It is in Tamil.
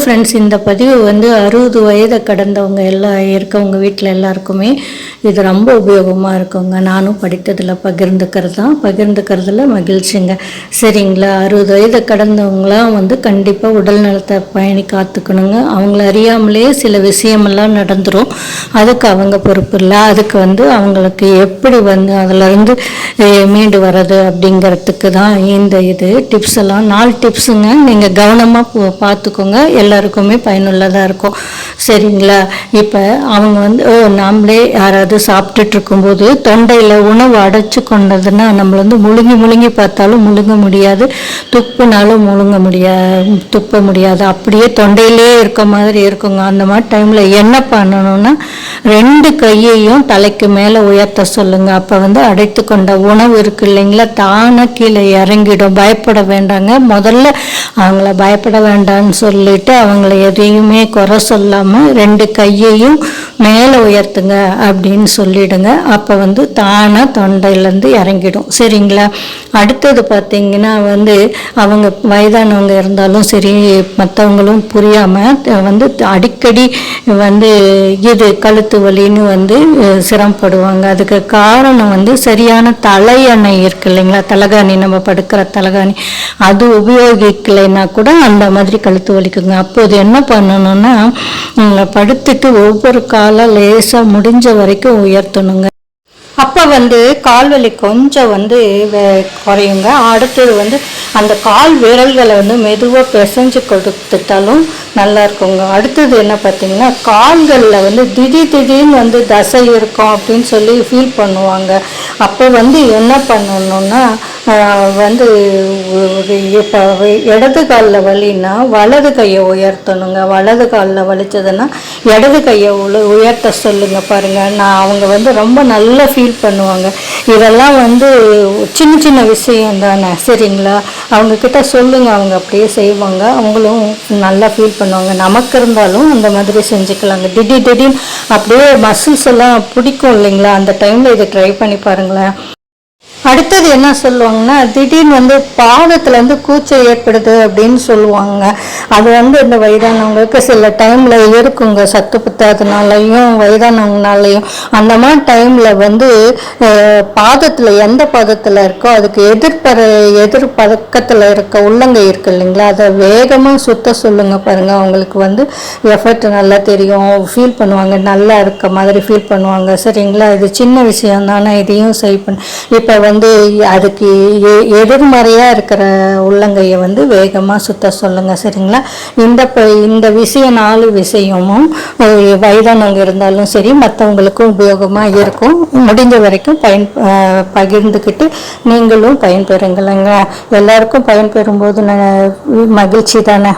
ஃப்ரெண்ட்ஸ் இந்த பதிவு வந்து அறுபது வயதை கடந்தவங்க எல்லாம் இருக்கவங்க வீட்டில் எல்லாருக்குமே இது ரொம்ப உபயோகமாக இருக்குங்க. நானும் படித்ததில் பகிர்ந்துக்கிறது? தான் பகிர்ந்துக்கிறதுல மகிழ்ச்சிங்க. சரிங்களா? அறுபது வயதை கடந்தவங்களாம் வந்து கண்டிப்பாக உடல் நலத்தை பயணி காத்துக்கணுங்க. அவங்கள அறியாமலே சில விஷயமெல்லாம் நடந்துரும். அதுக்கு அவங்க பொறுப்பு இல்லை. அதுக்கு வந்து அவங்களுக்கு எப்படி வந்து அதிலிருந்து மீண்டு வர்றது அப்படிங்கிறதுக்கு தான் இந்த இது டிப்ஸ் எல்லாம். நாலு டிப்ஸுங்க நீங்கள் கவனமாக பார்த்துக்கோங்க எல்லாருக்குமே பயனுள்ளதாக இருக்கும். சரிங்களா? இப்போ அவங்க வந்து ஓ, நாமளே யாராவது சாப்பிட்டுட்டு இருக்கும்போது தொண்டையில் உணவு அடைச்சு கொண்டதுன்னா நம்மள வந்து முழுங்கி முழுங்கி பார்த்தாலும் முழுங்க முடியாது. துப்புனாலும் முழுங்க முடியாது துப்ப முடியாது. அப்படியே தொண்டையிலே இருக்க மாதிரி இருக்குங்க. அந்த மாதிரி டைமில் என்ன பண்ணணும்னா ரெண்டு கையையும் தலைக்கு மேலே உயர்த்த சொல்லுங்கள் அப்போ வந்து அடைத்து கொண்ட உணவு இருக்கு இல்லைங்களா? தானே கீழே இறங்கிடும். பயப்பட வேண்டாங்க. முதல்ல அவங்கள பயப்பட வேண்டாம்னு சொல்லிட்டு அவங்கள எதையுமே குறை சொல்லாமல் ரெண்டு கையையும் மேலே உயர்த்துங்க அப்படின்னு சொல்லிடுங்க. அப்போ வந்து தானாக தொண்டையிலேருந்து இறங்கிடும். சரிங்களா? அடுத்தது பார்த்தீங்கன்னா வந்து அவங்க வயதானவங்க இருந்தாலும் சரி மற்றவங்களும் புரியாமல் வந்து அடிக்கடி வந்து இது கழுத்து வலின்னு வந்து சிரமப்படுவாங்க. அதுக்கு காரணம் வந்து சரியான தலையணை இருக்கு இல்லைங்களா? தலகாணி நம்ம படுக்கிற தலகாணி. அது உபயோகிக்கலைன்னா கூட அந்த மாதிரி கழுத்து வலிக்குங்க. அப்போது என்ன பண்ணணும்னா படுத்துட்டு ஒவ்வொரு காலம் லேசாக முடிஞ்ச வரைக்கும் உயர்த்தணுங்க. அப்போ வந்து கால்வலி கொஞ்சம் வந்து குறையுங்க. அடுத்தது வந்து அந்த கால் விரல்களை வந்து மெதுவாக பிசைஞ்சு கொடுத்துட்டாலும் நல்லா இருக்குங்க. அடுத்தது என்ன பார்த்தீங்கன்னா கால்களில் வந்து திடீர் திடீர்னு வந்து தசை இருக்கும் அப்படின்னு சொல்லி ஃபீல் பண்ணுவாங்க. அப்போ வந்து என்ன பண்ணணும்னா வந்து இப்போ இடது காலில் வலின்னா வலது கையை உயர்த்தணுங்க. வலது காலில் வலிச்சதுன்னா இடது கையை உல- உயர்த்த சொல்லுங்க பாருங்கள் நான் அவங்க வந்து ரொம்ப நல்லா ஃபீல் பண்ணுவாங்க. இதெல்லாம் வந்து சின்ன சின்ன விஷயம் தானே சரிங்களா? அவங்க கிட்ட சொல்லுங்க அவங்க அப்படியே செய்வாங்க. அவங்களும் நல்லா ஃபீல் பண்ணுவாங்க. நமக்கு இருந்தாலும் அந்த மாதிரி செஞ்சுக்கலாங்க. திடீர் திடீர்னு அப்படியே மசில்ஸ் எல்லாம் பிடிக்கும் இல்லைங்களா? அந்த டைமில் இதை ட்ரை பண்ணி பாருங்களேன். அடுத்தது என்ன சொல்லுவாங்கன்னா திடீர்னு வந்து பாதத்துல வந்து கூச்சல் ஏற்படுது அப்படின்னு சொல்லுவாங்க. அது வந்து இந்த வயதானவங்களுக்கு சில டைம்ல இருக்குங்க. சத்து பத்தாதனாலையும் வயதானவங்கனாலையும். அந்த மாதிரி டைம்ல வந்து பாதத்தில் பாதத்துல எந்த பாதத்துல இருக்கோ அதுக்கு எதிர்ப்பற எதிர் பதக்கத்தில் இருக்க உள்ளங்கை இருக்கு இல்லைங்களா? அதை வேகமா சுத்த சொல்லுங்க பாருங்க. அவங்களுக்கு வந்து எஃபர்ட் நல்லா தெரியும். ஃபீல் பண்ணுவாங்க. நல்லா இருக்க மாதிரி ஃபீல் பண்ணுவாங்க. சரிங்களா? இது சின்ன விஷயம் தானே. இதையும் சரி பண்ண. இப்போ வந்து அதுக்கு எ- எதிர்மறையாக இருக்கிற உள்ளங்கையை வந்து வேகமாக சுத்த சொல்லுங்கள் சரிங்களா? இந்த ப- இந்த விஷயம் நாலு விஷயமும் வயதானவங்க இருந்தாலும் சரி மற்றவங்களுக்கும் உபயோகமாக இருக்கும். முடிஞ்ச வரைக்கும் பயன் பகிர்ந்துக்கிட்டு நீங்களும் பயன்பெறுங்களேங்க. எல்லாருக்கும் பயன்பெறும்போது ந- மகிழ்ச்சி தானே?